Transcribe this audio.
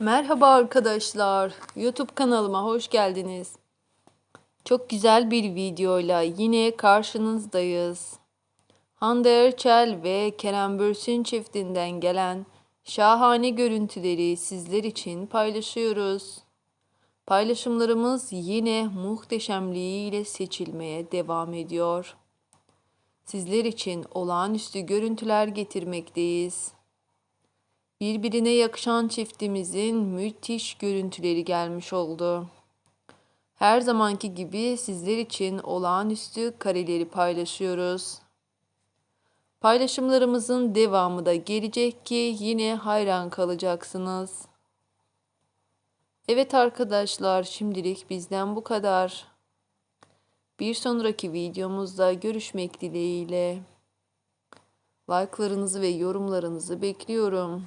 Merhaba arkadaşlar. YouTube kanalıma hoş geldiniz. Çok güzel bir videoyla yine karşınızdayız. Hande Erçel ve Kerem Bürsin çiftinden gelen şahane görüntüleri sizler için paylaşıyoruz. Paylaşımlarımız yine muhteşemliğiyle seçilmeye devam ediyor. Sizler için olağanüstü görüntüler getirmekteyiz. Birbirine yakışan çiftimizin müthiş görüntüleri gelmiş oldu. Her zamanki gibi sizler için olağanüstü kareleri paylaşıyoruz. Paylaşımlarımızın devamı da gelecek ki yine hayran kalacaksınız. Evet arkadaşlar şimdilik bizden bu kadar. Bir sonraki videomuzda görüşmek dileğiyle. Like'larınızı ve yorumlarınızı bekliyorum.